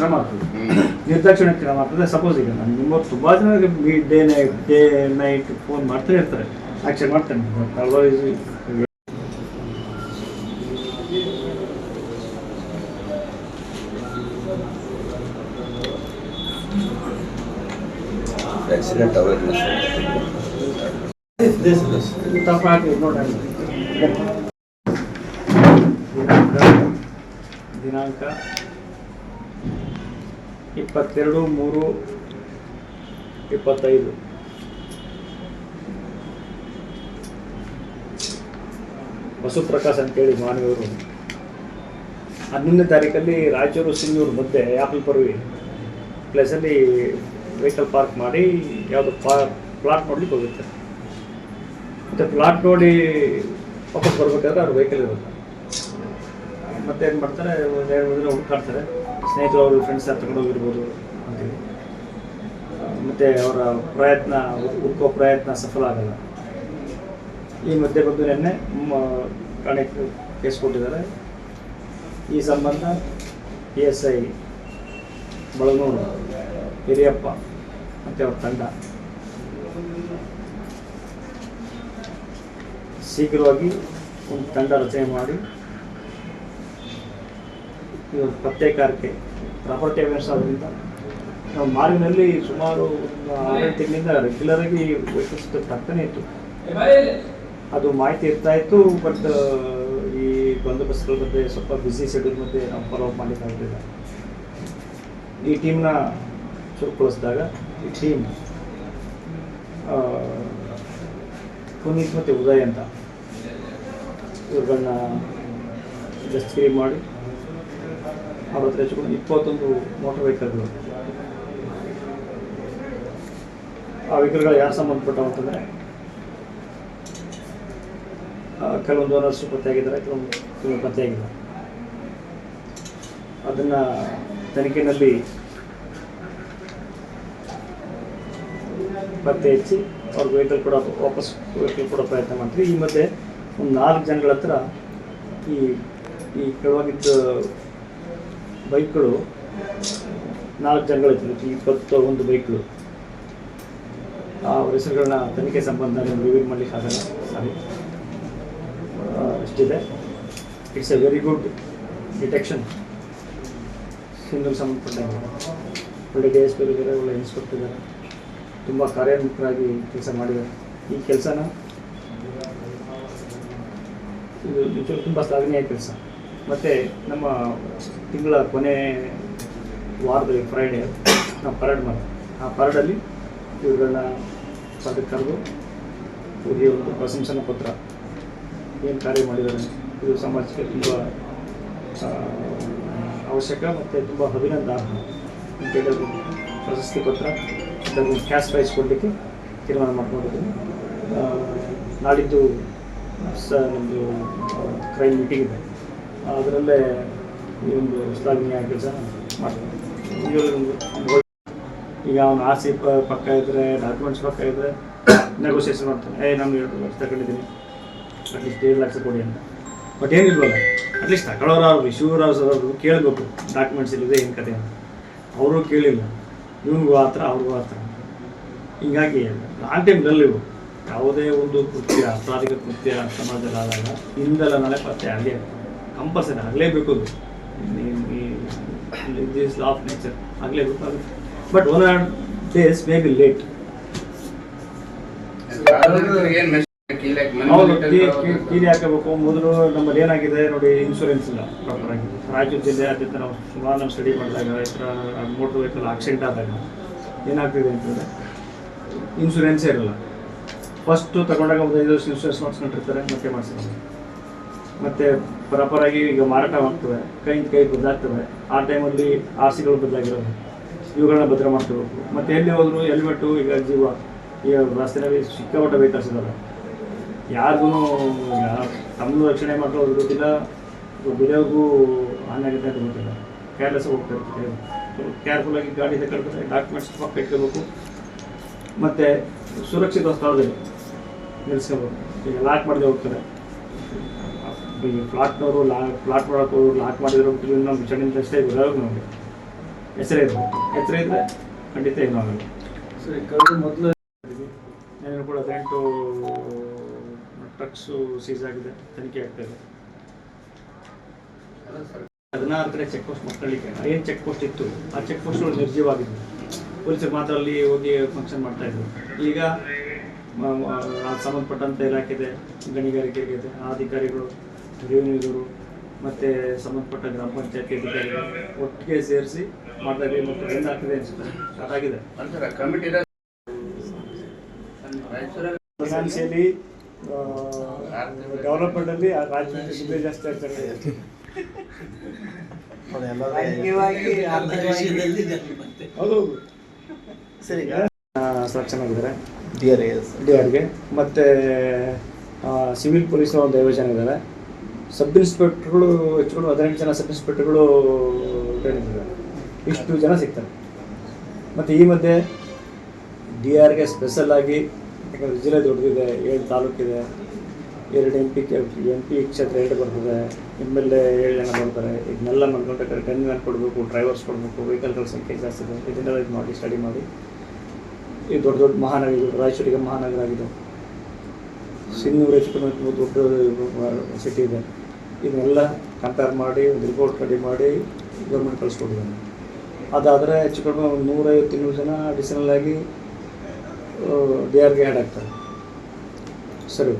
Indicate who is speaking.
Speaker 1: ಕ್ರಮ ಆಗ್ತದೆ ನಿರ್ದಾಕ್ಷಿಣ್ಯ ಕ್ರಮ ಆಗ್ತದೆ ಸಪೋಸ್ ಈಗ ನಾನು ನಿಮ್ಮ ತುಂಬ ಜನ day night day night phone ಮಾಡ್ತಾನೆ ಇರ್ತಾರೆ ಆ್ಯಕ್ಷನ್ ಮಾಡ್ತಾನೆ
Speaker 2: ಆಕ್ಸಿಡೆಂಟ್ ಅವೇರ್ನೆಸ್
Speaker 1: done. ದಿನಾಂಕ ದಿನಾಂಕ ಇಪ್ಪತ್ತೆರಡು, ಮೂರು, ಇಪ್ಪತ್ತೈದು. ವಸುಪ್ರಕಾಶ್ ಅಂತೇಳಿ ಮಾನವಿಯವರು ಹನ್ನೊಂದನೇ ತಾರೀಕಲ್ಲಿ ರಾಯಚೂರು ಸಿಂಗೂರು ಮಧ್ಯೆ ಆಪಲ್ ಪರ್ವಿ ಪ್ಲೇಸಲ್ಲಿ ವೆಹಿಕಲ್ ಪಾರ್ಕ್ ಮಾಡಿ ಯಾವುದು ಪಾ, ಪ್ಲಾಟ್ ನೋಡ್ಲಿಕ್ಕೆ ಹೋಗುತ್ತೆ. ಮತ್ತು ಪ್ಲಾಟ್ ನೋಡಿ ವಾಪಸ್ ಬರ್ಬೇಕಾದ್ರೆ ಅವ್ರ ವೆಹಿಕಲ್ ಇರುತ್ತೆ. ಮತ್ತೇನು ಮಾಡ್ತಾರೆ ಹುಡುಕಾಡ್ತಾರೆ ಸ್ನೇಹಿತರು ಅವರು ಫ್ರೆಂಡ್ಸ್ ತಗೊಂಡು ಹೋಗಿರ್ಬೋದು. ಅಂತೇಳಿ ಮತ್ತು ಅವರ ಪ್ರಯತ್ನ, ಹುಡುಕೋ ಪ್ರಯತ್ನ ಸಫಲ ಆಗಲ್ಲ. ಈ ಮಧ್ಯೆ ಬಂದು ನಿನ್ನೆ ಠಾಣೆ ಕೇಸ್ ಕೊಟ್ಟಿದ್ದಾರೆ. ಈ ಸಂಬಂಧ P S I Balaganur, Hiriyappa ಮತ್ತು ಅವ್ರ ತಂಡ ಶೀಘ್ರವಾಗಿ ಒಂದು ತಂಡ ರಚನೆ ಮಾಡಿ ಈ ಒಂದು ಪತ್ತೆ ಕಾರ್ಯಕ್ಕೆ ಪ್ರಾಪರ್ಟಿ ಅವೇರ್ಸ್ ಆದ್ರಿಂದ. ನಾವು ಮಾರಿನಲ್ಲಿ ಸುಮಾರು ಒಂದು ಆರು ತಿಂಗಳಿಂದ ರೆಗ್ಯುಲರ್ ಆಗಿ ವೆಹಿಕಲ್ಸ್ ತಗ್ತಾನೆ ಇತ್ತು ಅದು ಮಾಹಿತಿ ಇರ್ತಾ ಇತ್ತು ಬಟ್ ಈ ಬಂದೋಬಸ್ತ್ಗಳ ಮಧ್ಯೆ ಸ್ವಲ್ಪ ಬ್ಯುಸಿ ಶೆಡ್ಯೂಲ್ ಮಧ್ಯೆ ನಾವು ಫಾಲೋ ಅಪ್ ಮಾಡಲಿಕ್ಕಾಗಲಿಲ್ಲ ಈ ಟೀಮ್ನ ಚುರುಕುಗೊಳಿಸಿದಾಗ, ಈ ಟೀಮ್ ಪುನೀತ್ ಮತ್ತು ಉದಯ್ ಅಂತ ಇವ್ರಗಳನ್ನ ಜಸ್ಟ್ ಕ್ರೀಮ್ ಮಾಡಿ ಹತ್ರ ಹೆಚ್ಚುಕೊಂಡು ಇಪ್ಪತ್ತೊಂದು ಮೋಟರ್ ವೆಹಿಕಲ್ಗಳು ಆ ವೆಹಿಕಲ್ಗಳು ಯಾರು ಸಂಬಂಧಪಟ್ಟವು ಅಂತಂದರೆ ಕೆಲವೊಂದು ಓನರ್ಸು ಪತ್ತೆಯಾಗಿದ್ದಾರೆ, ಕೆಲವೊಂದು ಕೆಲವೊಂದು ಪತ್ತೆಯಾಗಿಲ್ಲ. ಅದನ್ನು ತನಿಖೆನಲ್ಲಿ ಪತ್ತೆ ಹಚ್ಚಿ ಅವ್ರ ವೆಹಿಕಲ್ ಕೂಡ ವಾಪಸ್ ವೆಹಿಕಲ್ ಕೊಡೋ ಪ್ರಯತ್ನ ಮಾಡ್ತೀವಿ. ಈ ಮಧ್ಯೆ ಒಂದು ನಾಲ್ಕು ಜನಗಳ ಹತ್ರ ಈ ಈ ಕೆಳವಾಗಿದ್ದ ಬೈಕ್ಗಳು ನಾಲ್ಕು ಜನಗಳಿತ್ತು ಇಪ್ಪತ್ತು ಒಂದು ಬೈಕ್ಗಳು ಅವ್ರ ಹೆಸರುಗಳನ್ನ ತನಿಖೆ ಸಂಬಂಧ ರಿವೀಲ್ ಮಾಡಲಿಕ್ಕೆ ಆಗಲ್ಲ. Sorry ಅಷ್ಟಿದೆ. It's a very good detection single ಸಂಬಂಧಪಟ್ಟಂಗೆ ಒಳ್ಳೆ ಡಿ ಎಸ್ ಪಿ ಇದ್ದಾರೆ ಒಳ್ಳೆ ಇನ್ಸ್ಪೆಕ್ಟರ್ ಇದ್ದಾರೆ. ತುಂಬ ಕಾರ್ಯೋನ್ಮುಖರಾಗಿ ಕೆಲಸ ಮಾಡಿದ್ದಾರೆ. ಈ ಕೆಲಸನ ಇದು ತುಂಬ ಶ್ಲಾಘನೀಯ ಕೆಲಸ. ಮತ್ತು ನಮ್ಮ ತಿಂಗಳ ಕೊನೆ ವಾರದಲ್ಲಿ ಫ್ರೈಡೇ ನಾವು ಪರೇಡ್ ಮಾಡ್ತೀವಿ. ಆ ಪರೇಡಲ್ಲಿ ಇವುಗಳನ್ನ ಪದಕ್ಕೆ ಕರೆದು ಇವರಿಗೆ ಒಂದು ಪ್ರಶಂಸನಾ ಪತ್ರ ಏನು ಕಾರ್ಯ ಮಾಡಿದ್ದಾರೆ. ಇದು ಸಮಾಜಕ್ಕೆ ತುಂಬ ಅವಶ್ಯಕ ಮತ್ತು ತುಂಬ ಅಭಿನಂದನ ಅಂತ ಹೇಳಿದ್ರು. ಪ್ರಶಸ್ತಿ ಪತ್ರ, ಅದನ್ನು ಕ್ಯಾಶ್ ಪ್ರೈಸ್ ಕೊಡಲಿಕ್ಕೆ ತೀರ್ಮಾನ ಮಾಡ್ಕೊಂಡಿದ್ದೀನಿ. ನಾಡಿದ್ದು ಸರ್ ನಮ್ಮದು ಕ್ರೈಮ್ ಮೀಟಿಂಗ್ ಇದೆ. ಅದರಲ್ಲೇ ಈ ಒಂದು ಶ್ಲಾಘನೀಯ ಕೆಲಸ ಮಾಡ್ತೀನಿ ಈಗ ಅವ್ನು ಆರ್ ಸಿ ಪಕ್ಕ ಇದ್ದರೆ ಡಾಕ್ಯುಮೆಂಟ್ಸ್ ಪಕ್ಕ ಇದ್ದರೆ ನೆಗೋಸಿಯೇಷನ್ ಮಾಡ್ತಾನೆ ಏ ನಾನು ಎರಡು ಲಕ್ಷ ತಗೊಂಡಿದ್ದೀನಿ. ಅಟ್ಲೀಸ್ಟ್ ಏಳು ಲಕ್ಷ ಕೊಡಿ ಅಂತ. ಬಟ್ ಏನಿಲ್ವಲ್ಲ ಅಟ್ಲೀಸ್ಟ್ ತಗೊಳ್ಳೋರು ಅವ್ರು ಇಶ್ಯೂರ್ ಅವ್ರು ಕೇಳಬೇಕು. ಡಾಕ್ಯುಮೆಂಟ್ಸ್ ಇಲ್ಲಿದೆ, ಏನು ಕತೆ ಅಂತ. ಅವರು ಕೇಳಿಲ್ಲ. ಇವನಿಗೂ ಆ ಥರ, ಅವ್ರಿಗೂ ಆ ಥರ. ಹೀಗಾಗಿ ಲಾಂಗ್ ಟೈಮ್ನಲ್ಲಿ ಯಾವುದೇ ಒಂದು ಕೃತ್ಯ, ಅಪರಾಧಿಕ ಕೃತ್ಯ ಸಮಾಜದಲ್ಲಿ ಆದಾಗ ಹಿಂದೆಲ್ಲ ನಾಳೆ ಪತ್ತೆ ಆಗೇ ಕಂಪಲ್ಸರಿ ಆಗಲೇಬೇಕು ಅದು. ದಿಸ್ ಲಾ ಆಫ್ ನೇಚರ್ ಆಗಲೇಬೇಕು ಅದು. But one or days may be late ಕೀರಿ ಕೀಲಿ ಹಾಕಬೇಕು. ಮೊದಲು ನಮ್ಮಲ್ಲಿ ಏನಾಗಿದೆ ನೋಡಿ ಇನ್ಶೂರೆನ್ಸ್ ಇಲ್ಲ ಪ್ರಾಪರ್ ಆಗಿ. ರಾಯಚೂರು ಜಿಲ್ಲೆಯಾದ್ಯಂತ ನಾವು ಸುಮಾರು ನಾವು ಸ್ಟಡಿ ಮಾಡಿದಾಗ ಈ ಥರ ಮೋಟರ್ ವೆಹಿಕಲ್ ಆಕ್ಸಿಡೆಂಟ್ ಆದಾಗ ಏನಾಗ್ತಿದೆ ಅಂತಂದರೆ ಇನ್ಶೂರೆನ್ಸೇ ಇರಲ್ಲ. ಫಸ್ಟು ತಗೊಂಡಾಗ ಒಂದು ಐದು ವರ್ಷ ಇನ್ಶೂರೆನ್ಸ್ ಮಾಡಿಸ್ಕೊಂಡಿರ್ತಾರೆ ಮತ್ತೆ ಮಾಡಿಸ್ತಾರೆ ಮತ್ತು ಪ್ರಾಪರಾಗಿ ಈಗ ಮಾರಾಟ ಆಗ್ತವೆ ಕೈಯಿಂದ ಕೈ ಬದಲಾಗ್ತವೆ ಆ ಟೈಮಲ್ಲಿ ಆರ್ ಸಿಗಳು ಬದಲಾಗಿರೋದು. ಇವುಗಳನ್ನ ಭದ್ರ ಮಾಡ್ಕೋಬೇಕು ಮತ್ತೆ ಎಲ್ಲಿ ಹೋದ್ರು ಹೆಲ್ಮೆಟ್ಟು ಈಗ ಜೀವ. ಈಗ ರಸ್ತೆಯಲ್ಲಿ ಸಿಕ್ಕಾಪಟ್ಟೆ ವೆಹಿಕಲ್ಸ್ ಇದ್ದಾವೆ ಯಾರಿಗೂ ತಮ್ಮನ್ನು ರಕ್ಷಣೆ ಮಾಡೋದು ಗೊತ್ತಿಲ್ಲ ಹಾನಿ ಆಗುತ್ತೆ ಅಂತ ಗೊತ್ತಿಲ್ಲ. ಕೇರ್ಲೆಸ್ ಹೋಗ್ತಾರೆ ಇರ್ತಾರೆ. ಕೇರ್ಫುಲ್ಲಾಗಿ ಗಾಡಿ ತಗೊಳ್ತಾರೆ ಡಾಕ್ಯುಮೆಂಟ್ಸ್ ಪಕ್ಕ ಇಟ್ಕೋಬೇಕು. ಮತ್ತು ಸುರಕ್ಷಿತ ಸ್ಥಳದಲ್ಲಿ ನಿಲ್ಲಿಸ್ಕೋಬೇಕು ಈಗ ಲಾಕ್ ಮಾಡದೆ ಹೋಗ್ತಾರೆ. ಈ ಫ್ಲಾಟ್ನವರು ಲಾ ಫ್ಲಾಟ್ ಮಾಡೋಕೆ ಲಾಕ್ ಮಾಡಿದ್ರು ಇನ್ನೊಂದು ಚಂಡಿನ ಅಷ್ಟೇ ಇರೋದು ನಮಗೆ? ಹೆಸರೇ ಇರಬೇಕು ಹೆಸರು ಇದ್ದರೆ ಖಂಡಿತ ಏನೂ ಆಗಲ್ಲ.
Speaker 2: ಸರಿ ಕಳೆದ ಮೊದಲು
Speaker 1: ನಾನು ಕೂಡ ಹದಿನೆಂಟು ಟ್ರಕ್ಸು ಸೀಸ್ ಆಗಿದೆ ತನಿಖೆ ಆಗ್ತಾ ಇದೆ. ಹದಿನಾರು ಕಡೆ ಚೆಕ್ ಪೋಸ್ಟ್ ಮಕ್ಕಳಿಗೆ ಏನು ಚೆಕ್ ಪೋಸ್ಟ್ ಇತ್ತು? ಆ ಚೆಕ್ ಪೋಸ್ಟ್ಗಳು ನಿರ್ಜೀವಾಗಿದ್ವು ಪೊಲೀಸರು ಮಾತ್ರ ಅಲ್ಲಿ ಹೋಗಿ ಫಂಕ್ಷನ್ ಮಾಡ್ತಾ ಇದ್ರು. ಈಗ ಸಂಬಂಧಪಟ್ಟಂತ ಇಲಾಖೆ ಇದೆ ಗಣಿಗಾರಿಕೆ ಇದೆ ಆ ಅಧಿಕಾರಿಗಳು ರೆವಿನ್ಯೂದವರು ಮತ್ತು ಸಂಬಂಧಪಟ್ಟ ಗ್ರಾಮ ಪಂಚಾಯತಿ ಅಧಿಕಾರಿಗಳು ಒಟ್ಟಿಗೆ ಸೇರಿಸಿ ಮಾಡ್ತಾ ಇದ್ದೀವಿ ಮತ್ತು ಬೆಂಡ್ ಆಗ್ತಿದೆ ಅನಿಸುತ್ತೆ. ಸ್ಟಾರ್ಟ್ ಆಗಿದೆ.
Speaker 2: ಡೆವಲಪ್ಮೆಂಟ್
Speaker 1: ಅಲ್ಲಿ ಡೆವಲಪ್ಮೆಂಟಲ್ಲಿ ರಾಜಕೀಯ ಸುದ್ದಿ ಜಾಸ್ತಿ ಆಗ್ತಾರೆ ಹೌದು.
Speaker 3: ಸರಿ
Speaker 1: ಸೆಲೆಕ್ಷನ್ ಆಗಿದ್ದಾರೆ
Speaker 3: ಡಿಯರ್ ಎಸ್.
Speaker 1: ಡಿ ಆರ್ಗೆ ಮತ್ತು ಸಿವಿಲ್ ಪೊಲೀಸ್ ಒಂದು ಐವತ್ತು ಜನ ಇದ್ದಾರೆ. ಸಬ್ ಇನ್ಸ್ಪೆಕ್ಟರ್ಗಳು ಹೆಚ್ಚುಗಳು ಹದಿನೆಂಟು ಜನ ಸಬ್ ಇನ್ಸ್ಪೆಕ್ಟರ್ಗಳು ಟ್ರೈನಿಂಗ್ ಇಷ್ಟು ಜನ ಸಿಗ್ತಾರೆ. ಮತ್ತು ಈ ಮಧ್ಯೆ ಡಿ ಆರ್ಗೆ ಸ್ಪೆಷಲ್ ಆಗಿ ಯಾಕಂದರೆ ಜಿಲ್ಲೆ ದೊಡ್ಡದಿದೆ, ಏಳು ತಾಲೂಕಿದೆ. ಎರಡು ಎಂ ಪಿ ಎಂ ಪಿ ಕ್ಷೇತ್ರ ಎರಡು ಬರ್ತದೆ. ಎಂ ಎಲ್ ಎ ಏಳು ಜನ ಬರ್ತಾರೆ. ಇದನ್ನೆಲ್ಲ ಮಾಡ್ಕೊಂಡ್ರೆ ಟೆನ್ ಮ್ಯಾನ್ ಕೊಡಬೇಕು, ಡ್ರೈವರ್ಸ್ ಕೊಡಬೇಕು, ವೆಹಿಕಲ್ಗಳ ಸಂಖ್ಯೆ ಜಾಸ್ತಿ ಇದೆ. ಇದನ್ನೆಲ್ಲ ಇದು ಮಾಡಿ, ಸ್ಟಡಿ ಮಾಡಿ. ಈ ದೊಡ್ಡ ದೊಡ್ಡ ಮಹಾನಗರಗಳು, ರಾಯಚೂರಿಗೆ ಮಹಾನಗರ ಆಗಿದೆ. ಸಿನ್ನೂರು ಹೆಚ್ಚು ದೊಡ್ಡ ಸಿಟಿ ಇದೆ. ಇದನ್ನೆಲ್ಲ ಕಂಪೇರ್ ಮಾಡಿ ಒಂದು ರಿಪೋರ್ಟ್ ರೆಡಿ ಮಾಡಿ ಗೌರ್ಮೆಂಟ್ ಕಳಿಸ್ಕೊಟ್ಟಿದ್ದಾನೆ ಅದಾದರೆ ಹೆಚ್ಚು ಕಡಿಮೆ ಒಂದು ನೂರೈವತ್ತು ಇನ್ನೂರು ಜನ ಅಡಿಷನಲ್ ಆಗಿ ಡಿ ಆರ್ಗೆ ಆ್ಯಡ್ ಆಗ್ತಾರೆ ಸರಿ.